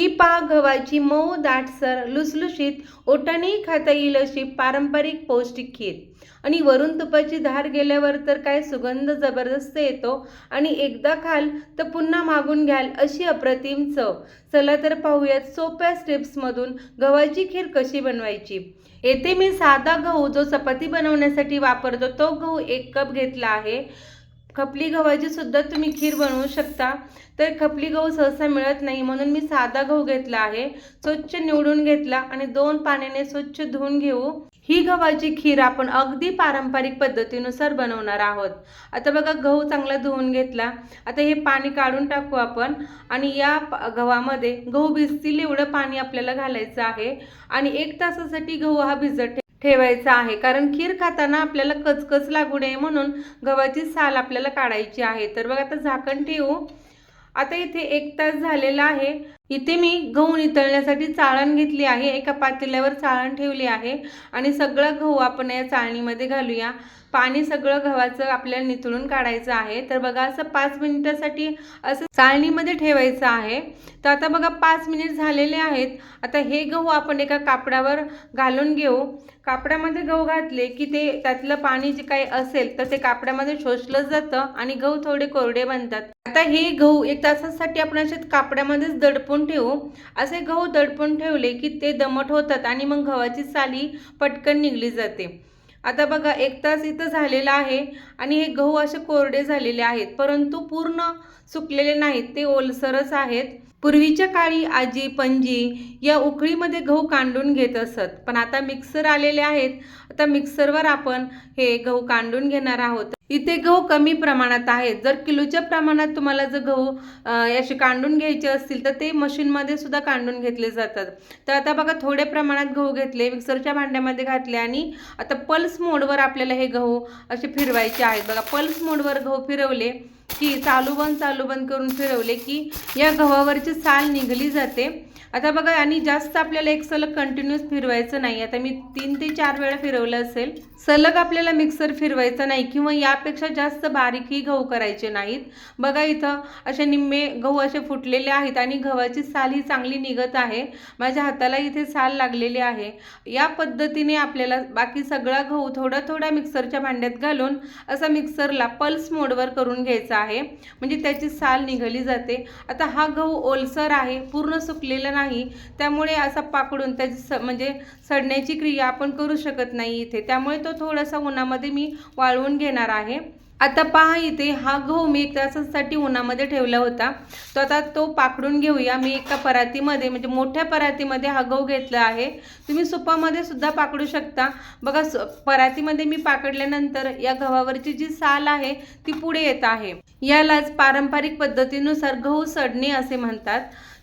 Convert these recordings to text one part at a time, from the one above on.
ही गव्हाची मऊ दाटसर लुसलुशीत ओटाने खाता येईल अशी पारंपरिक पौष्टिक खीर. आणि वरून तुपाची धार गेल्यावर तर काय सुगंध जबरदस्त येतो. आणि एकदा खाल तर पुन्हा मागून घ्याल अशी अप्रतिम चव. चला तर पाहूयात सोप्या स्टेप्समधून गव्हाची खीर कशी बनवायची. येथे मी साधा गहू जो चपाती बनवण्यासाठी वापरतो तो गहू एक कप घेतला आहे. खपली गव्हाची सुद्धा तुम्ही खीर बनवू शकता. तर खपली गहू सहसा मिळत नाही म्हणून मी साधा गहू घेतला आहे. स्वच्छ निवडून घेतला आणि दोन पाण्याने स्वच्छ धुवून घेऊ. ही गव्हाची खीर आपण अगदी पारंपरिक पद्धतीनुसार बनवणार आहोत. आता बघा गहू चांगला धुवून घेतला. आता हे पाणी काढून टाकू आपण. आणि या गव्हामध्ये गहू भिजतील एवढं पाणी आपल्याला घालायचं आहे. आणि एक तासासाठी गहू हा भिजत ठेवायचा आहे. कारण खीर खाताना आपल्याला कचकच लागू नये म्हणून गव्हाची साल आपल्याला काढायची आहे. तर बघा आता झाकण ठेवू. आता इथे एक तास झालेला आहे. इथे मी गहू नितळण्यासाठी चाळण घेतली आहे. एका पातेल्यावर चाळण ठेवली आहे. आणि सगळं गहू आपण या चाळणीमध्ये घालूया. पाणी सगळं गव्हाचं आपल्याला निथळून काढायचं आहे. तर बघा असं पाच मिनिटासाठी असं चाळणीमध्ये ठेवायचं आहे. तर आता बघा पाच मिनिट झालेले आहेत. आता हे गहू आपण एका कापडावर घालून घेऊ. कापडामध्ये गहू घातले की ते त्यातलं पाणी जे काही असेल तर ते कापडामध्ये शोषलं जातं आणि गहू थोडे कोरडे बनतात. आता हे गहू एक तासासाठी आपण असे कापडामध्येच दडपून ठेवू. असे गहू दडपून ठेवले की ते दमट होतात आणि मग गव्हाची साली पटकन निघली जाते. आता बघा एक तास इथं झालेला आहे आणि हे गहू असे कोरडे झालेले आहेत परंतु पूर्ण सुकलेले नाहीत ते ओलसरच आहेत. पूर्वीच्या काळी आजी पणजी या उकळीमध्ये गहू कांडून घेत असत पण आता मिक्सर आलेले आहेत. आता मिक्सरवर आपण हे गहू कांडून घेणार आहोत. इथे गहू कमी प्रमाणात आहेत. जर किलोच्या प्रमाणात तुम्हाला जर गहू असे कांडून घ्यायचे असतील तर ते मशीनमध्ये सुद्धा कांडून घेतले जातात. तर आता बघा थोड्या प्रमाणात गहू घेतले मिक्सरच्या भांड्यामध्ये घातले आणि आता पल्स मोडवर आपल्याला हे गहू असे फिरवायचे आहेत. बघा पल्स मोडवर गहू फिरवले की चालू बंद चालू बंद करून फिरवले की या गव्हावरची साल निघली जाते. आता बघा आणि जास्त आपल्याला एक सलग कंटिन्यूस फिरवायचं नाही. आता मी तीन ते चार वेळा फिरवलं असेल सलग आपल्याला मिक्सर फिरवायचं नाही किंवा यापेक्षा जास्त बारीकही गहू करायचे नाहीत. बघा इथं असे निम्मे गहू असे फुटलेले आहेत आणि गव्हाची साल ही चांगली निघत आहे. माझ्या हाताला इथे साल लागलेली आहे. या पद्धतीने आपल्याला बाकी सगळा गहू थोडा थोडा मिक्सरच्या भांड्यात घालून असा मिक्सरला पल्स मोडवर करून घ्यायचा आहे. म्हणजे त्याची साल निघाली जाते. आता हा गहू ओलसर आहे पूर्ण सुकलेला नाही त्यामुळे असा पाकडून त्याची स म्हणजे सडण्याची क्रिया आपण करू शकत नाही इथे. त्यामुळे तो थोडासा उन्हामध्ये मी वाळवून घेणार आहे. आता पहा इथे हा गहू मी एक तासासाठी उन्हामध्ये ठेवला होता. तो आता तो पाकडून घेऊया. मी एका परातीमध्ये म्हणजे मोठ्या परातीमध्ये हा गहू घेतला आहे. तुम्ही सुपामध्ये सुद्धा पाकडू शकता. बघा परातीमध्ये मी पाकडल्यानंतर या गव्हावरची जी साल आहे ती पुढे येत आहे. यालाच पारंपरिक पद्धतीनुसार गहू सडणे असे म्हणतात.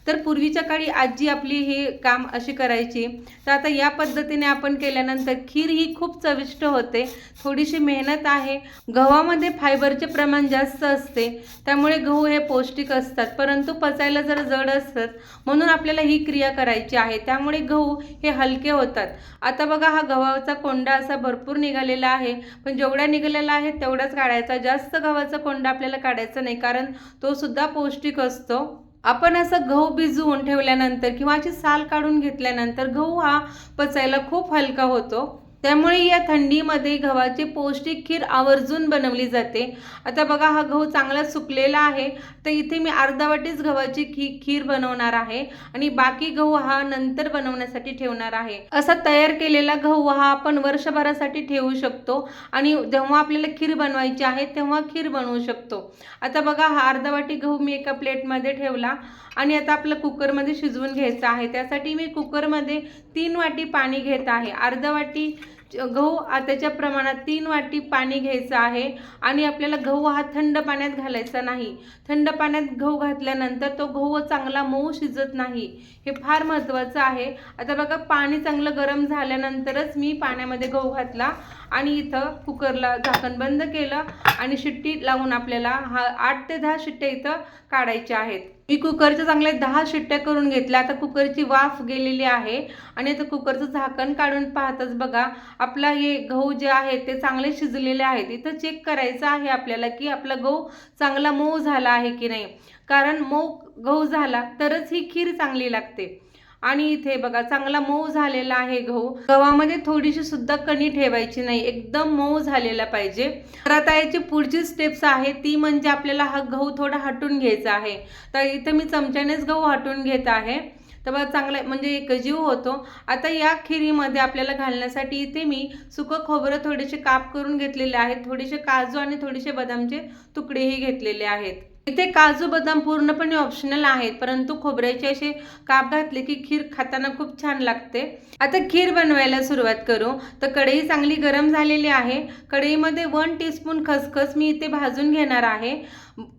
तर पूर्वीच्या काळी आजी आपली हे काम अशी करायची. तर आता या पद्धतीने आपण केल्यानंतर खीर ही खूप चविष्ट होते. थोडीशी मेहनत आहे. गव्हामध्ये फायबरचे प्रमाण जास्त असते. त्यामुळे गहू हे पौष्टिक असतात. परंतु पचायला जरा जड असतात. म्हणून आपल्याला ही क्रिया करायची आहे. त्यामुळे गहू हे हलके होतात. आता बघा हा गव्हाचा कोंडा असा भरपूर निघालेला आहे. पण जेवढा निघालेला आहे तेवढाच काढायचा जास्त गव्हाचा कोंडा आपल्याला काढायचा नाही कारण तो सुद्धा पौष्टिक असतो. आपण असं गहू भिजवून ठेवल्यानंतर किंवा अशी साल काढून घेतल्यानंतर गहू हा पचायला खूप हलका होतो. त्यामुळे या थंडीमध्ये गव्हाची पौष्टिक खीर आवर्जून बनवली जाते. आता बघा हा गहू चांगला सुकलेला आहे. तर इथे मी अर्धा वाटीच गव्हाची खी खीर बनवणार आहे. आणि बाकी गहू हा नंतर बनवण्यासाठी ठेवणार आहे. असा तयार केलेला गहू हा आपण वर्षभरासाठी ठेवू शकतो. आणि जेव्हा आपल्याला खीर बनवायची आहे तेव्हा खीर बनवू शकतो. आता बघा हा अर्धा वाटी गहू मी एका प्लेटमध्ये ठेवला. आणि आता आपलं कुकरमध्ये शिजवून घ्यायचं आहे. त्यासाठी मी कुकरमध्ये तीन वाटी पाणी घेत आहे. अर्धा वाटी गहू त्याच्या प्रमाणात तीन वाटी पाणी घ्यायचं आहे. आणि आपल्याला गहू हा थंड पाण्यात घालायचा नाही. थंड पाण्यात गहू घातल्यानंतर तो गहू चांगला मऊ शिजत नाही. हे फार महत्त्वाचं आहे. आता बघा पाणी चांगलं गरम झाल्यानंतरच मी पाण्यामध्ये गहू घातला आणि इथं कुकरला झाकण बंद केलं आणि शिट्टी लावून आपल्याला हा आठ ते दहा शिट्ट्या इथं काढायच्या आहेत. मी कुकरच्या चांगल्या दहा शिट्ट्या करून घेतल्या. आता कुकरची वाफ गेलेली आहे. आणि आता कुकरचं झाकण काढून पाहताच बघा. आपला हे गहू जे आहे ते चांगले शिजलेले आहेत. इथं चेक करायचं आहे आपल्याला की आपला गहू चांगला मऊ झाला आहे की नाही. कारण मऊ गहू झाला तरच ही खीर चांगली लागते. आणि इथे बघा चांगला मऊ झालेला आहे गहू. गव्हामध्ये थोडीशी सुद्धा कणी ठेवायची नाही एकदम मऊ झालेला पाहिजे. तर आता याची पुढची स्टेप्स आहे ती म्हणजे आपल्याला हा गहू थोडा हटून घ्यायचा आहे. तर इथे मी चमच्यानेच गहू हटून घेत आहे. तर बघा चांगला म्हणजे एक जीव होतो. आता या खिरीमध्ये आपल्याला घालण्यासाठी इथे मी सुकं खोबरं थोडेसे काप करून घेतलेले आहेत. थोडेसे काजू आणि थोडेसे बदामचे तुकडेही घेतलेले आहेत. इथे काजू बदाम पूर्णपणे ऑप्शनल आहेत परंतु खोबऱ्याचे असे काप घातले की खीर खाताना खूप छान लागते. आता खीर बनवायला सुरुवात करू. तर कढई चांगली गरम झालेली आहे. कढईमध्ये वन टीस्पून खसखस मी इथे भाजून घेणार आहे.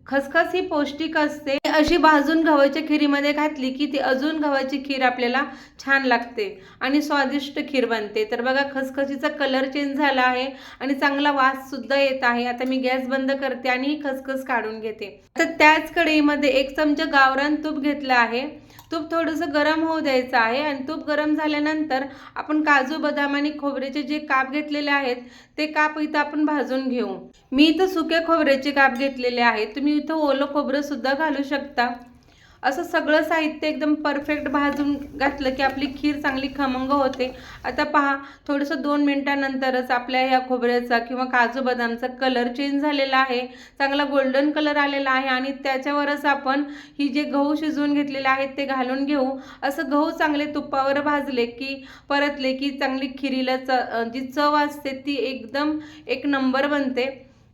खसखस ही पौष्टिक असते. अशी भाजून गव्हाच्या खिरीमध्ये घातली की ती अजून गव्हाची खीर आपल्याला छान लागते आणि स्वादिष्ट खीर बनते. तर बघा खसखसीचा कलर चेंज झाला आहे आणि चांगला वास सुद्धा येत आहे. आता मी गॅस बंद करते आणि ही खसखस काढून घेते. आता त्याच कढईमध्ये एक चमचा गावरान तूप घेतलं आहे. तूप थोडंसं गरम होऊ द्यायचं आहे आणि तूप गरम झाल्यानंतर आपण काजू बदाम आणि खोबऱ्याचे जे काप घेतलेले आहेत ते काप इथं आपण भाजून घेऊ. मी इथं सुक्या खोबऱ्याचे काप घेतलेले आहेत. तुम्ही इथं ओलं खोबरंसुद्धा घालू शकता. असं सगळं साहित्य एकदम परफेक्ट भाजून घातलं की आपली खीर चांगली खमंग होते. आता पहा थोडंसं दोन मिनटानंतरच आपल्या ह्या खोबऱ्याचा किंवा काजू बदामचा कलर चेंज झालेला आहे. चांगला गोल्डन कलर आलेला आहे आणि त्याच्यावरच आपण ही जे गहू शिजवून घेतलेले आहेत ते घालून घेऊ. असं गहू चांगले तुपावर भाजले की परतले की चांगली खिरीला च जी चव असते ती एकदम एक नंबर बनते.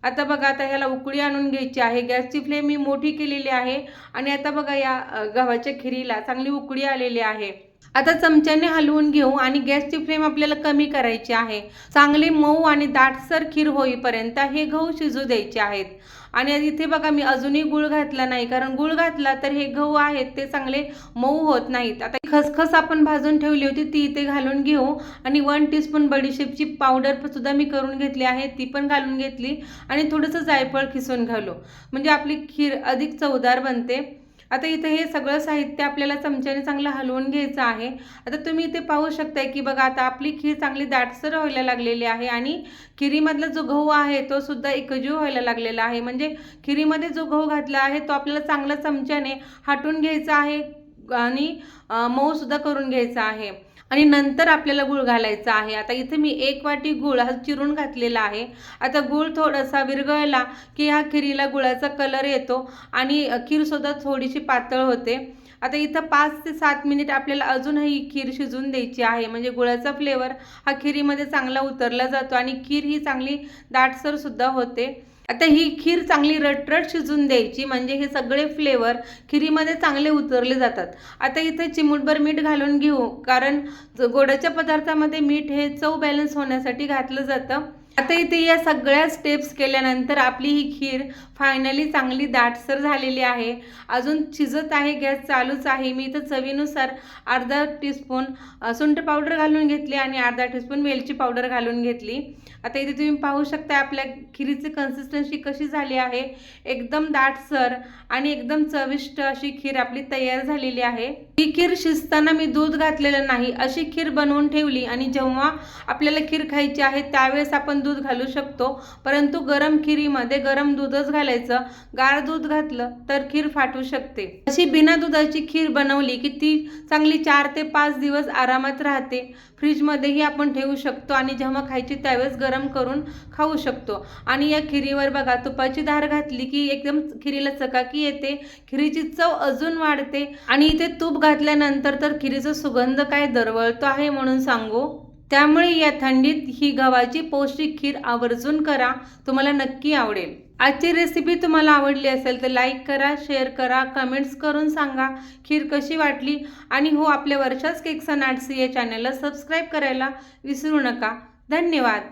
आता बघा आता ह्याला उकळी आणून घ्यायची आहे. गॅसची फ्लेम मी मोठी केलेली आहे आणि आता बघा या गव्हाच्या खिरीला चांगली उकळी आलेली आहे. आता चमच्याने हलवून घेऊ आणि गॅसची फ्लेम आपल्याला कमी करायची आहे. चांगली मऊ आणि दाटसर खीर होईपर्यंत हे गहू शिजू द्यायचे आहेत. आणि इथे बघा मी अजूनही गुळ घातला नाही. कारण गुळ घातला तर हे गहू आहेत ते चांगले मऊ होत नाहीत. आता खसखस आपण भाजून ठेवली होती ती इथे घालून घेऊ. आणि वन टीस्पून बडीशेपची पावडर सुद्धा मी करून घेतली आहे ती पण घालून घेतली. आणि थोडंसं जायफळ खिसून घालू. म्हणजे आपली खीर अधिक चवदार बनते. आता इथे हे सगळं साहित्य आपल्याला चमच्याने चांगलं हलवून घ्यायचं आहे. आता तुम्ही इथे पाहू शकताय की बघा आता आपली खीर चांगली दाटसर व्हायला लागलेली आहे आणि खिरीमधला जो गहू आहे तो सुद्धा एकजीव व्हायला लागलेला आहे. म्हणजे खिरीमध्ये जो गहू घातला आहे तो आपल्याला चांगला चमच्याने हाटून घ्यायचा आहे आणि मऊसुद्धा करून घ्यायचा आहे. आणि नंतर आपल्याला गूळ घालायचा आहे. आता इथे मी एक वाटी गुळ हा चिरून घातलेला आहे. आता गूळ थोडासा विरघळला की ह्या खिरीला गुळाचा कलर येतो आणि खीरसुद्धा थोडीशी पातळ होते. आता इथं पाच ते सात मिनिट आपल्याला अजूनही खीर शिजून द्यायची आहे. म्हणजे गुळाचा फ्लेवर हा खिरीमध्ये चांगला उतरला जातो आणि खीर ही चांगली दाटसरसुद्धा होते. आता ही खीर चांगली रटरट शिजून द्यायची म्हणजे हे सगळे फ्लेवर खिरीमध्ये चांगले उतरले जातात. आता इथे चिमूटभर मीठ घालून घेऊ कारण गोडाच्या पदार्थामध्ये मीठ हे चव बॅलन्स होण्यासाठी घातलं जातं. आता इथे या सगळ्या स्टेप्स केल्यानंतर आपली ही खीर फायनली चांगली दाटसर झालेली आहे. अजून शिजत आहे गॅस चालूच आहे. मी इथं चवीनुसार अर्धा टीस्पून सुंठ पावडर घालून घेतली आणि अर्धा टीस्पून वेलची पावडर घालून घेतली. आता इथे तुम्ही पाहू शकता आपल्या खिरीची कन्सिस्टन्सी कशी झाली आहे. एकदम दाटसर आणि एकदम चविष्ट अशी खीर आपली तयार झालेली आहे. ही खीर शिजताना मी दूध घातलेलं नाही. अशी खीर बनवून ठेवली आणि जेव्हा आपल्याला खीर खायची आहे त्यावेळेस आपण दूध घालू शकतो. परंतु गरम खिरीमध्ये गरम दूधच घालायचं. गार दूध घातलं तर खीर फाटू शकते. अशी बिना दुधाची खीर बनवली की ती चांगली चार ते पाच दिवस आरामात राहते. फ्रीजमध्येही आपण ठेवू शकतो आणि जेव्हा खायची त्यावेळेस गरम करून खाऊ शकतो. आणि या खिरीवर बघा तुपाची धार घातली की एकदम खिरीला चकाकी येते. खिरीची चव अजून वाढते. आणि इथे तूप घातल्यानंतर तर खिरीचा सुगंध काय दरवळतो आहे म्हणून सांगू. त्यामुळे या थंडीत ही गव्हाची पौष्टिक खीर आवर्जून करा. तुम्हाला नक्की आवडेल. आजची रेसिपी तुम्हाला आवडली असेल तर लाईक करा शेअर करा कमेंट्स करून सांगा खीर कशी वाटली. आणि हो आपल्या वर्षाच केक्स अँड आर्ट्स या चॅनलला सबस्क्राईब करायला विसरू नका. धन्यवाद.